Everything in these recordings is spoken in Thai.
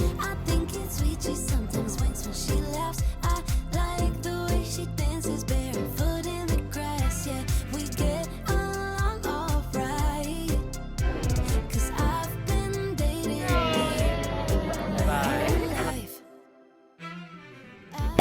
ฮ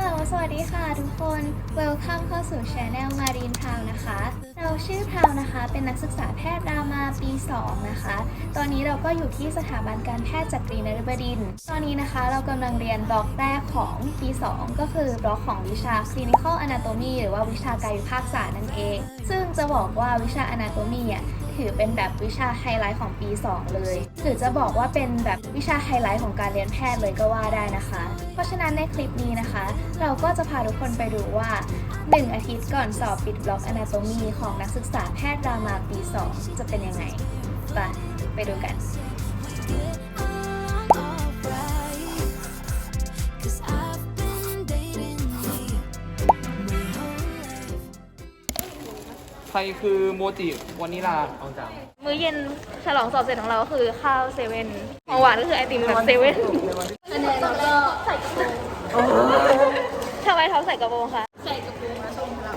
ัลโหลสวัสดีค่ะทุกคน Welcome เข้าสู่ Channel Marine Town นะคะ เราชื่อพาวนะคะ เป็นนักศึกษาแพทย์รามาปี 2 นะคะ ตอนนี้เราก็อยู่ที่สถาบันการแพทย์จักรีนฤบดิน ตอนนี้นะคะเรากำลังเรียนบล็อกแรกของปี 2 ก็คือบล็อกของวิชา Clinical Anatomy หรือว่าวิชากายวิภาคศาสตร์นั่นเอง ซึ่งจะบอกว่าวิชา Anatomy อะ ถือเป็นแบบวิชาไฮไลท์ของปี 2 เลยหรือจะบอกว่าเป็นแบบวิชาไฮไลท์ของการเรียนแพทย์เลยก็ว่าได้นะคะ เพราะฉะนั้นในคลิปนี้นะคะ เราก็จะพาทุกคนไปดูว่า 1 อาทิตย์ก่อนสอบปิดบล็อกอนาโตมีของนักศึกษาแพทย์รามาปี 2 จะเป็นยังไงไปไปดูกัน ใครคือโมจิวานิลาเอาจังมื้อเย็นฉลองสอบเสร็จของเราก็คือข้าวเซเว่นของหวานก็คือไอติมแบบเซเว่นอันนี้เราก็ใส่กระโปรงทำไมท็อปใส่กระโปรงคะ ใส่กระโปรงมาชมเรา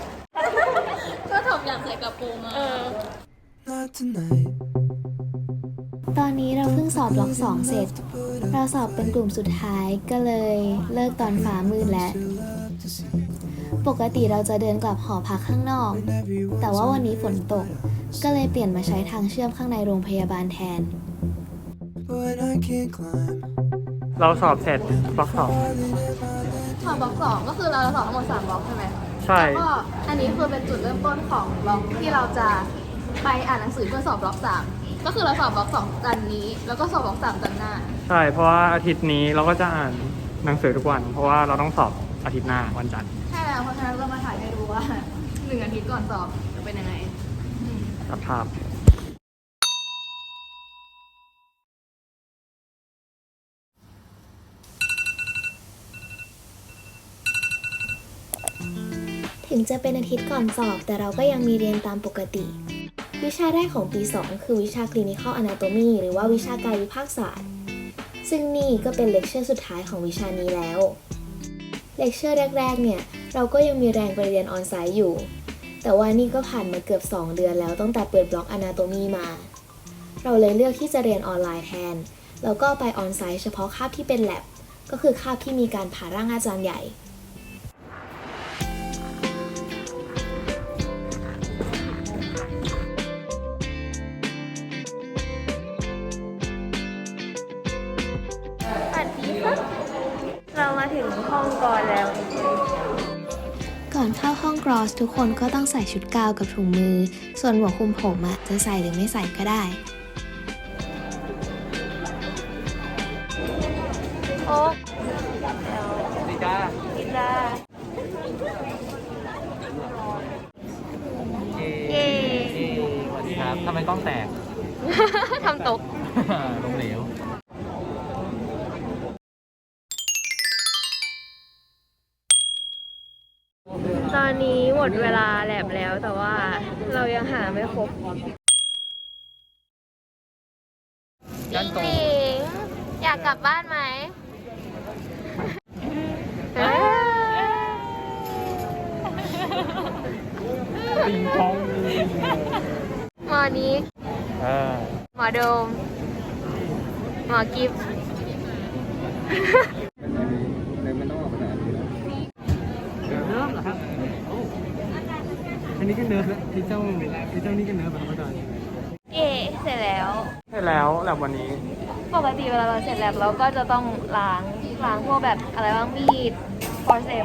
ก็ถอมอยากใส่กระโปรงมาเออ Not tonight. ตอนนี้เราเพิ่งสอบบล็อก2เสร็จ เราสอบเป็นกลุ่มสุดท้ายก็เลยเลิกตอนฟ้ามืดแล้ว ปกติเราจะเดินกลับหอพักข้างนอก แต่ว่าวันนี้ฝนตก ก็เลยเปลี่ยนมาใช้ทางเชื่อมข้างในโรงพยาบาลแทน But I can't climb. เราสอบเสร็จบล็อกสองถอดบล็อกสองก็คือเราสอบทั้งหมดสามบล็อกใช่ไหมใช่แล้วก็อันนี้คือเป็นจุดเริ่มต้นของบล็อกที่เราจะไปอ่านหนังสือเพื่อสอบบล็อกสามก็คือเราสอบบล็อกสองจันทร์นี้ แล้วก็สอบบล็อกสามจันทร์หน้า ใช่เพราะว่าอาทิตย์นี้เราก็จะอ่านหนังสือทุกวัน เพราะว่าเราต้องสอบอาทิตย์หน้าวันจันทร์ใช่ แล้วเพราะฉะนั้นเรามาถ่ายให้ดูว่าหนึ่งอาทิตย์ก่อนสอบจะเป็นยังไงตัดภาพถึงจะเป็นอาทิตย์ก่อนสอบ แต่เราก็ยังมีเรียนตามปกติ วิชาแรกของปี 2 คือวิชา Clinical Anatomy หรือว่าวิชากายวิภาคศาสตร์ ซึ่งนี่ก็เป็นเลคเชอร์สุดท้ายของวิชานี้แล้ว เลคเชอร์แรก ๆ เนี่ย เราก็ยังมีแรงไปเรียนออนไซต์อยู่ แต่ว่านี่ก็ผ่านมาเกือบ 2 เดือนแล้วตั้งแต่เปิดบล็อกอนาโตมีมา เราเลยเลือกที่จะเรียนออนไลน์แทน แล้วก็ไปออนไซต์เฉพาะคาบที่เป็นแลบก็คือคาบที่มีการผ่าร่างอาจารย์ใหญ่ สทุกคนก็ต้องใส่ชุดกาวกับถุงมือ ส่วนหัวคลุมผมอะจะใส่หรือไม่ใส่ก็ได้ โอ๊กดีจ้าดิจ้าเย้เย้สวัสดีครับทำไมกล้องแตก ทำตกลงเหลว ดเวลาแลบแล้วแต่ว่าเรายังหาไม่ครบด้านตรงหนิงอยากกลับบ้านไหมปิงปองหมอนี้เออหมอโดม หมอกิฟต์ เนิร์ฟเหรอครับโอ้อันนี้ก็เนิร์ฟแล้วที่เจ้าที่เจ้านี่ก็เนิร์ฟแบบธรรมดา เย่เสร็จแล้ว ใช่แล้วแลบวันนี้ ปกติเวลาเราเสร็จแล้วเราก็จะต้องล้างล้างพวกแบบอะไรบ้างมีดฟอร์เซป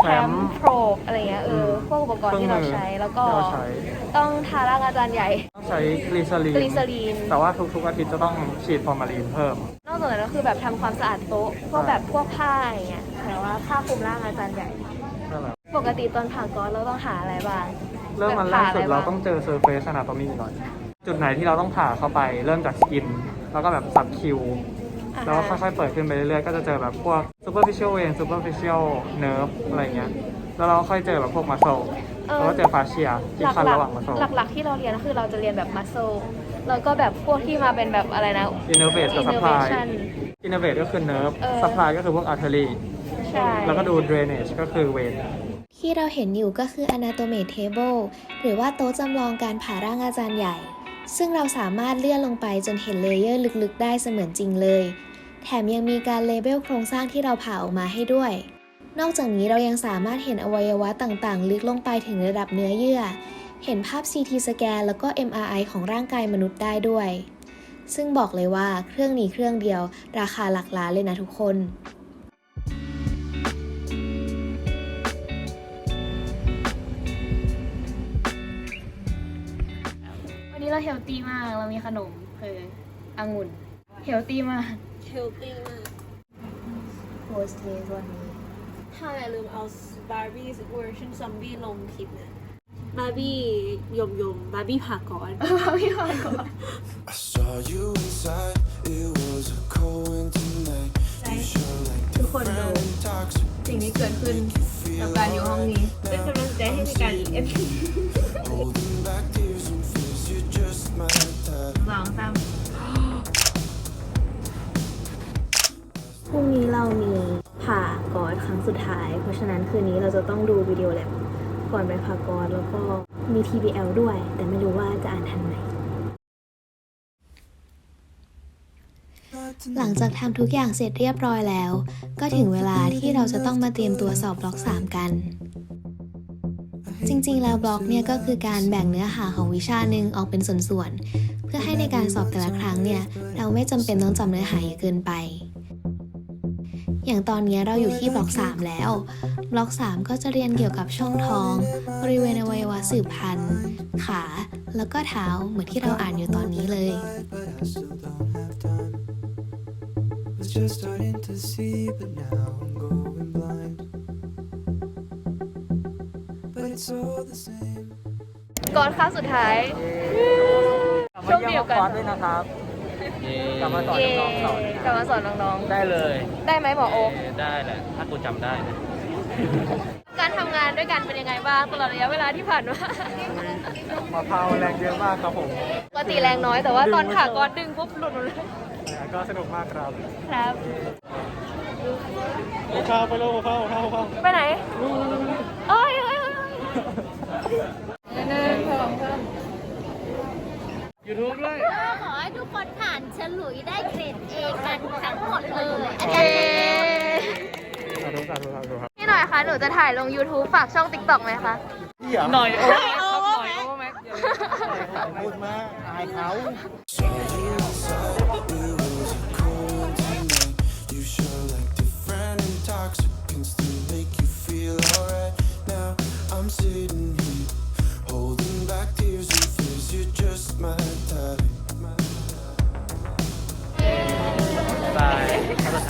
แคมโปรบอะไรเงี้ยเออพวกอุปกรณ์ที่เราใช้แล้วก็ที่เราใช้ต้องทาร่างอาจารย์ใหญ่ ต้องใช้กลีเซอรีนกลีเซอรีน แต่ว่าทุก ๆ อาทิตย์จะต้องฉีดฟอร์มาลีนเพิ่ม นอกจากนั้นก็คือแบบทำความสะอาดโต๊ะพวกแบบพวกผ้าอย่างเงี้ยแต่ว่าผ้าคลุมร่างอาจารย์ใหญ่นั่นแหละปกติตอนผ่ากอนเราต้องหาอะไรบ้างเริ่มมันแรกสุดเราต้องเจอเซอร์เฟซ a นาโตมีก่อน จุดไหนที่เราต้องผ่าเข้าไปเริ่มจากสกิน แล้วก็แบบสับคิวอ่าฮะแล้วก็ค่อยๆเปิดขึ้นไปเรื่อยๆ ก็จะเจอแบบพวก superficial vein superficial nerve อะไรเงี้ย แล้วเราก็ค่อยเจอแบบพวก muscle แล้วก็เจอ fascia ที่คันระหว่าง muscle หลักๆที่เราเรียนก็คือเราจะเรียนแบบ muscle แล้วก็แบบพวกที่มาเป็นแบบอะไรนะ innervate กับ supply innervation innovate ก็คือ nerve เออ supply ก็คือพวก artery ใช่แล้วก็ดู drainage ก็คือ vein ที่เราเห็นอยู่ก็คือ Anatomy Table หรือว่าโต๊ะจำลองการผ่าร่างอาจารย์ใหญ่ ซึ่งเราสามารถเลื่อนลงไปจนเห็นเลเยอร์ลึกๆ ได้เสมือนจริงเลย แถมยังมีการเลเบลโครงสร้างที่เราผ่าออกมาให้ด้วย นอกจากนี้เรายังสามารถเห็นอวัยวะต่างๆ ลึกลงไปถึงระดับเนื้อเยื่อ เห็นภาพ CT สแกนแล้วก็ MRI ของร่างกายมนุษย์ได้ด้วย ซึ่งบอกเลยว่าเครื่องนี้เครื่องเดียว ราคาหลักล้านเลยนะทุกคน เราเฮลตี้มาก เรามีขนมคือองุ่นเฮลตี้มากเฮลตี้มากโพสเทสวันนี้ ถ้าอย่าลืมเอาบาร์บี้เวอร์ชันซอมบี้ลงคลิปนะบาร์บี้ยมยมบาร์บี้ผ่าก่อนพี่พายก่อน I saw you inside. It was a cold winter night. You sure like ทุกคนดู different toxic. สิ่งที่เกิดขึ้นกับการอยู่ห้องนี้เป็นกำลังใจให้ในการเอฟ สองสามพรุ่งนี้เรามีผ่ากอดครั้งสุดท้าย เพราะฉะนั้นคืนนี้เราจะต้องดูวิดีโอแลบก่อนไปผ่ากอดแล้วก็มี TBL ด้วย แต่ไม่รู้ว่าจะอ่านทันไหม Not หลัง tonight. จากทำทุกอย่างเสร็จเรียบร้อยแล้ว ก็ถึงเวลาที่เราจะต้องมาเตรียมตัวสอบบล็อก 3 กัน จริงๆ แล้วบล็อกเนี่ยก็คือการแบ่งเนื้อหาของวิชาหนึ่งออกเป็นส่วนๆ เพื่อให้ในการสอบแต่ละครั้งเนี่ยเราไม่จำเป็นต้องจำเนื้อหาเยอะเกินไป อย่างตอนนี้เราอยู่ที่บล็อก 3 แล้ว บล็อก 3 ก็จะเรียนเกี่ยวกับช่องท้อง บริเวณอวัยวะสืบพันธุ์ ขา แล้วก็เท้าเหมือนที่เราอ่านอยู่ตอนนี้เลย It's just starting ก่อนครั้งสุดท้าย กลับมาเยี่ยมคอร์สด้วยนะครับกลับมาสอนเย่น้องๆสอนกลับมาสอนน้องได้เลยๆ ได้ไหมหมอโอ๊ค ได้แหละ ถ้ากูจำได้นะ การทำงานด้วยกันเป็นยังไงบ้างตลอดระยะเวลาที่ผ่านมา มะพร้าวแรงเยอะมากครับผมปกติแรงน้อยแต่ว่าตอนผ่ากอดดึงปุ๊บหลุดหมดเลยก็สนุกมากครับครับ มะพร้าวไปแล้วมะพร้าวมะพร้าวมะพร้าวไปไหน เอ้ยเอ้ ยเอ้ยยูทูบด้วยขอให้ทุกคนผ่านฉลุยได้เกรดเอกันทั้งหมดเลย อาเอจารย์สาธุสาธุสาธุครับพี่หน่อยคะ หนูจะถ่ายลง YouTube ฝากช่อง TikTok ไหมคะหน่อยโอ้ยหน่อยโอ้แม็กพูดมาอายเขา Saw you outside. It was a cold winter night. You sure like different intoxicants to make you feel alright. Now I'm sitting here, holding back tears and fears, you're just my type.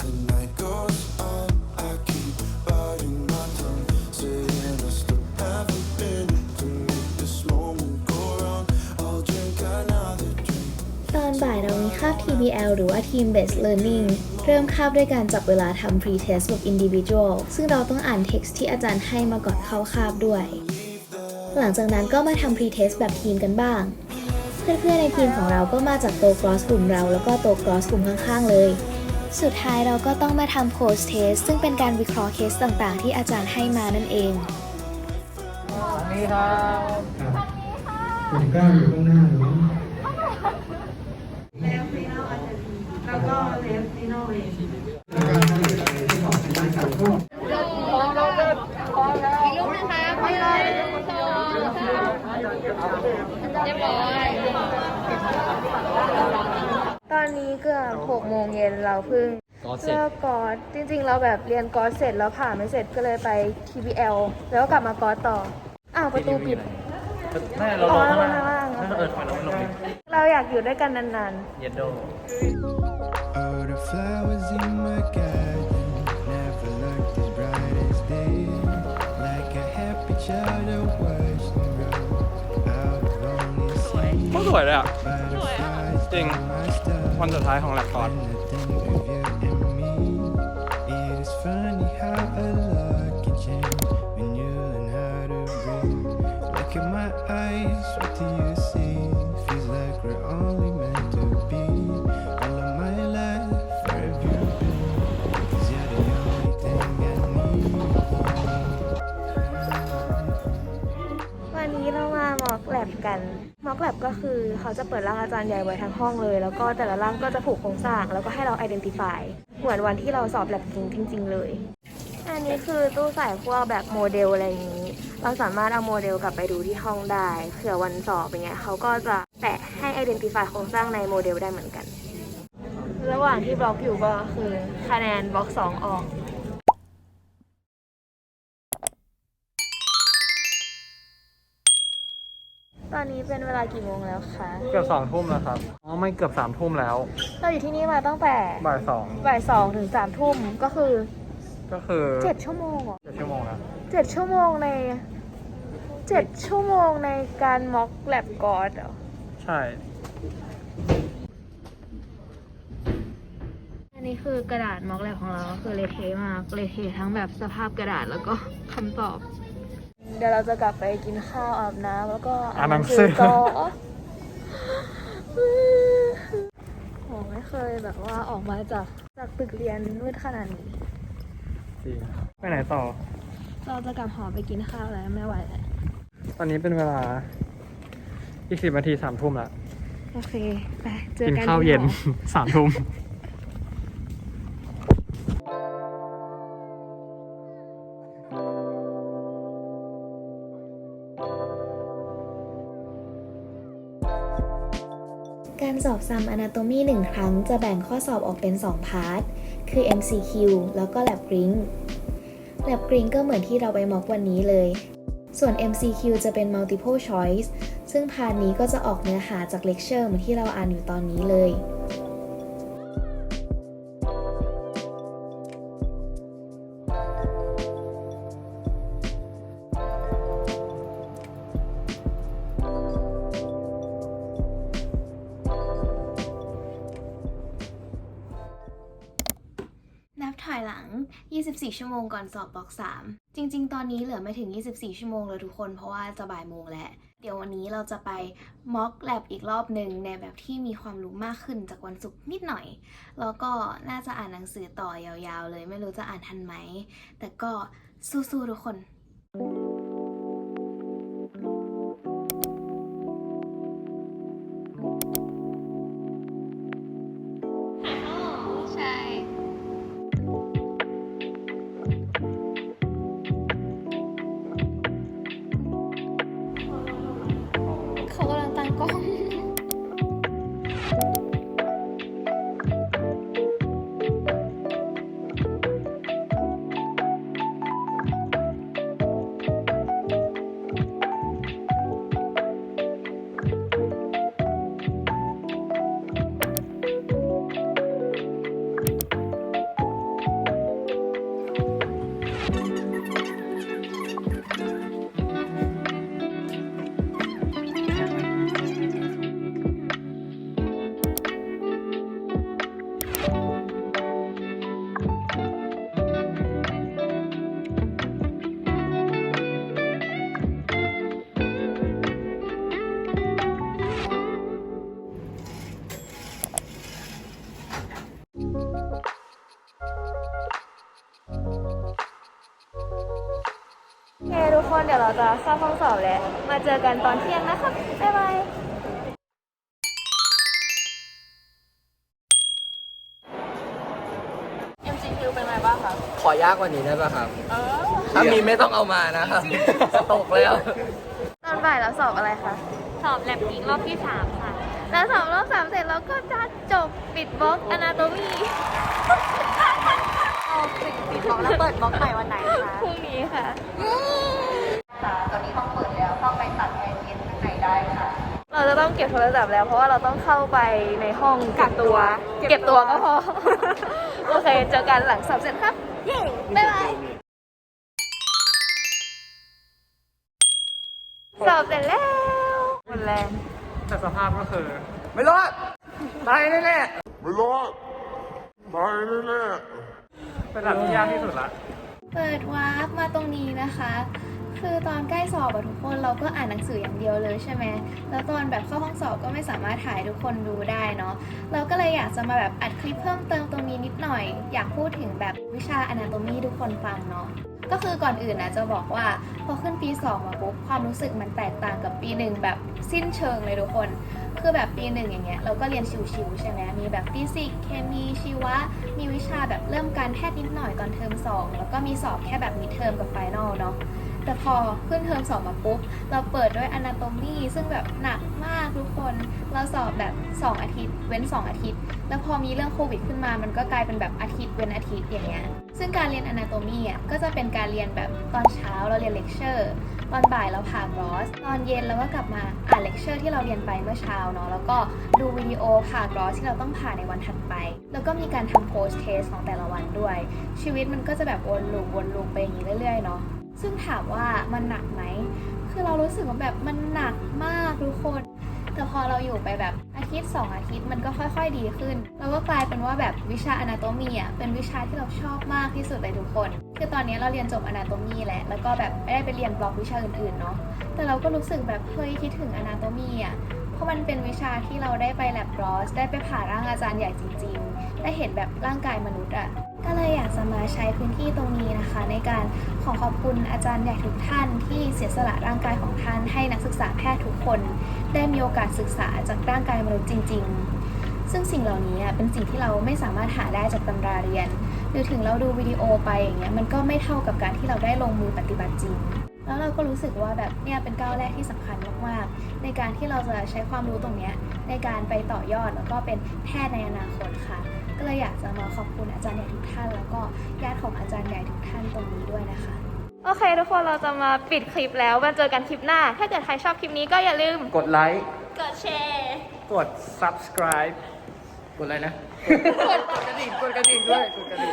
The night goes on, I keep biting my tongue, saying I still haven't been to make this moment go wrong. I'll drink another drink. ตอนบ่ายเรามีคาบ TBL หรือว่า Team Based Learning เริ่มคาบด้วยการจับเวลาทำ pre-test แบบ individual ซึ่งเราต้องอ่าน text ที่อาจารย์ให้มาก่อนเข้าคาบด้วย หลังจากนั้นก็มาทำ pre-test แบบทีมกันบ้าง เพื่อนๆในทีมของเราก็มาจากโต cross กลุ่มเราแล้วก็โต cross กลุ่มข้างๆเลยสุดท้ายเราก็ต้องมาทำ post test ซึ่งเป็นการวิเคราะห์เคสต่างๆ ที่อาจารย์ให้มานั่นเองนี่ครับผมก้าวอยู่ข้างหน้าเนาะตอนนี้เกือบ6 โมงเย็นเราเพิ่งกอดเสร็จ เลิกกอดจริง ๆ เราแบบเรียนกอดเสร็จแล้วผ่าไม่เสร็จก็เลยไป TBL แล้วก็กลับมากอดต่อ อ้าว ประตูปิดไม่เราอ๋ลองข้างข้างล่าล่างงเออถอยลงลงดิเราอยากอยู่ด้วยกันนานเย็นโด All the flowers in my garden never looked as bright as they like a happy child I watched them grow out of only seeing ก็สวยเลยอะ butterflies จริง on my star วันสุดท้ายของหลักก่อน วันนี้เรามาหมอกแลบกัน ม็อกแลบก็คือเขาจะเปิดร่างอาจารย์ใหญ่ไว้ทั้งห้องเลย แล้วก็แต่ละร่างก็จะผูกโครงสร้าง แล้วก็ให้เรา identify เหมือนวันที่เราสอบแลบจริงจริง ๆ เลย อันนี้คือตู้ใส่พวกแบบโมเดลอะไรอย่างนี้ เราสามารถเอาโมเดลกลับไปดูที่ห้องได้เผื่อวันสอบอย่างเงี้ยเขาก็จะแปะให้ identify โครงสร้างในโมเดลได้เหมือนกัน ระหว่างที่บล็อกอยู่ก็คือคะแนนบล็อกสองออก ตอนนี้เป็นเวลากี่โมงแล้วคะเกือบสองทุ่มแล้วครับ อ๋อ ไม่เกือบสามทุ่มแล้ว เราอยู่ที่นี่มาตั้งแต่บ่ายสองบ่ายสองถึงสามทุ่มก็คือก็คือเจ็ดชั่วโมงเหรอเจ็ดชั่วโมงนะเจ็ดชั่วโมงในเจ็ดชั่วโมงในการม็อกแลบกอดเหรอ ใช่ อันนี้คือกระดาษม็อกแลบของเราก็คือเละเทะมากเละเทะทั้งแบบสภาพกระดาษแล้วก็คำตอบ เดี๋ยวเราจะกลับไปกินข้าวอาบน้ำแล้วก็อ่านหนังสือต่อโหไม่เคยแบบว่าออกมาจากจากตึกเรียนมืดขนาดนี้ จริง ไปไหนต่อ เราจะกลับหอไปกินข้าวแล้วไม่ไหวแล้วตอนนี้เป็นเวลา อีกสิบนาทีสามทุ่มแล้วโอเค ไป เจอกินกันข้าวที่เย็นหอสามทุ่ม การสอบซัม Anatomy 1 ครั้งจะแบ่งข้อสอบออกเป็น 2 พาร์ท คือ MCQ แล้วก็ Lab Gring Lab Gring ก็เหมือนที่เราไปม็อกวันนี้เลย ส่วน MCQ จะเป็น Multiple Choice ซึ่งพาร์ทนี้ก็จะออกเนื้อหาจากเลคเชอร์เหมือนที่เราอ่านอยู่ตอนนี้เลย 24 ชั่วโมงก่อนสอบบล็อก3 จริง ๆ ตอนนี้เหลือไม่ถึง 24 ชั่วโมงเลยทุกคนเพราะว่าจะบ่ายโมงแล้วเดี๋ยววันนี้เราจะไปม็อกแลบอีกรอบหนึ่งในแบบที่มีความรู้มากขึ้นจากวันศุกร์นิดหน่อย แล้วก็น่าจะอ่านหนังสือต่อยาวๆ เลย ไม่รู้จะอ่านทันไหม แต่ก็สู้ๆทุกคนใเดี๋ยวเราจะเข้าห้องสอบแล้วมาเจอกันตอนเที่ยงนะคะ บ๊ายบาย MCQ เป็นไงบ้างคะขอยากกว่านี้ได้ป่ะครับถ้ามีไม่ต้องเอามานะครับตกแล้ว ตอนบ่ายเราสอบอะไรคะสอบแลบหญิงรอบที่3ค่ะ แล้วสอบรอบสามเสร็จเราก็จะจบปิดบล็อกอนาโตมีปิดปิดบล็อกแล้วเปิดบล็อกใหม่วันไหนคะ พรุ่งนี้ค่ะ ต้องเก็บโทรศัพท์แล้ว เพราะว่าเราต้องเข้าไปในห้องเก็บตัว เก็บตัวก็พอ โอเค เจอกันหลังสอบเสร็จครับ เย้บ๊ายบายสอบเสร็จแล้วหมดแรงแต่สภาพก็คือ ไม่รอดตายแน่เป็นระดับที่ยากที่สุดละ เปิดวาร์ปมาตรงนี้นะคะ คือตอนใกล้สอบอะทุกคนเราก็อ่านหนังสืออย่างเดียวเลยใช่ไหมแล้วตอนแบบเข้าห้องสอบก็ไม่สามารถถ่ายทุกคนดูได้เนาะเราก็เลยอยากจะมาแบบอัดคลิปเพิ่มเติมตรงนี้นิดหน่อย อยากพูดถึงแบบวิชา anatomy ทุกคนฟังเนาะก็คือก่อนอื่นนะจะบอกว่าพอขึ้นปี 2 มาปุ๊บความรู้สึกมันแตกต่างกับปีหนึ่งแบบสิ้นเชิงเลยทุกคน คือแบบปีหนึ่งอย่างเงี้ยเราก็เรียนชิวๆใช่ไหมมีแบบฟิสิกส์เคมีชีวะ มีวิชาแบบเริ่มการแพทย์นิดหน่อยตอนเทอม2 แล้วก็มีสอบแค่แบบมีเทอมกับไฟนอลเนาะ แต่พอขึ้นเทอมสองมาปุ๊บ เราเปิดด้วย anatomy ซึ่งแบบหนักมากทุกคน เราสอบแบบ 2 อาทิตย์ เว้น 2 อาทิตย์ แล้วพอมีเรื่องโควิดขึ้นมา มันก็กลายเป็นแบบอาทิตย์เว้นอาทิตย์อย่างเงี้ย ซึ่งการเรียน anatomy อะก็จะเป็นการเรียนแบบตอนเช้าเราเรียนเลคเชอร์ ตอนบ่ายเราผ่ากรอส ตอนเย็นเราก็กลับมาอ่านเลคเชอร์ที่เราเรียนไปเมื่อเช้าเนาะ แล้วก็ดูวิดีโอผ่ากรอสที่เราต้องผ่าในวันถัดไป แล้วก็มีการทำโพสเทสของแต่ละวันด้วย ชีวิตมันก็จะแบบวนลูปวนลูปไปอย่างนี้เรื่อยๆเนาะ ซึ่งถามว่ามันหนักไหม คือเรารู้สึกว่าแบบมันหนักมากทุกคน แต่พอเราอยู่ไปแบบอาทิตย์สองอาทิตย์มันก็ค่อยๆดีขึ้น เราก็กลายเป็นว่าแบบวิชา anatomy อะเป็นวิชาที่เราชอบมากที่สุดเลยทุกคน คือตอนนี้เราเรียนจบ anatomy แล้วแล้วก็แบบไม่ได้ไปเรียนบล็อกวิชาอื่นๆเนาะ แต่เราก็รู้สึกแบบเฮ้ยคิดถึง anatomy อะ เพราะมันเป็นวิชาที่เราได้ไป lab gross ได้ไปผ่าร่างอาจารย์ใหญ่จริง ๆ ได้เห็นแบบร่างกายมนุษย์อะ ก็เลยอยากจะมาใช้พื้นที่ตรงนี้นะคะ ในการขอขอบคุณอาจารย์ใหญ่ทุกท่านที่เสียสละร่างกายของท่านให้นักศึกษาแพทย์ทุกคน ได้มีโอกาสศึกษาจากร่างกายมนุษย์จริง ๆ ซึ่งสิ่งเหล่านี้เป็นสิ่งที่เราไม่สามารถหาได้จากตำราเรียน หรือถึงเราดูวิดีโอไปอย่างเงี้ยมันก็ไม่เท่ากับการที่เราได้ลงมือปฏิบัติจริงแล้วเราก็รู้สึกว่าแบบเนี่ยเป็นก้าวแรกที่สำคัญมากๆ ในการที่เราจะใช้ความรู้ตรงเนี้ยในการไปต่อยอดแล้วก็เป็นแพทย์ในอนาคตค่ะ ก็เลยอยากจะมาขอบคุณอาจารย์ใหญ่ทุกท่าน แล้วก็ญาติของอาจารย์ใหญ่ทุกท่านตรงนี้ด้วยนะคะ โอเค ทุกคนเราจะมาปิดคลิปแล้วมาเจอกันคลิปหน้า ถ้าเกิดใครชอบคลิปนี้ก็อย่าลืม กดไลค์ กดแชร์ กด subscribe กดอะไรนะ กดกระดิ่ง กดกระดิ่งด้วย กดกระดิ่ง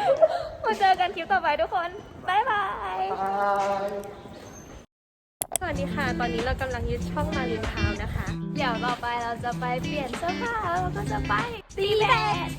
มาเจอกันคลิปต่อไปทุกคน บ๊ายบาย สวัสดีค่ะ ตอนนี้เรากำลังยึดช่องมารินทาวนะคะ เดี๋ยวต่อไปเราจะไปเปลี่ยนเสื้อผ้าแล้วก็จะไปตีแบด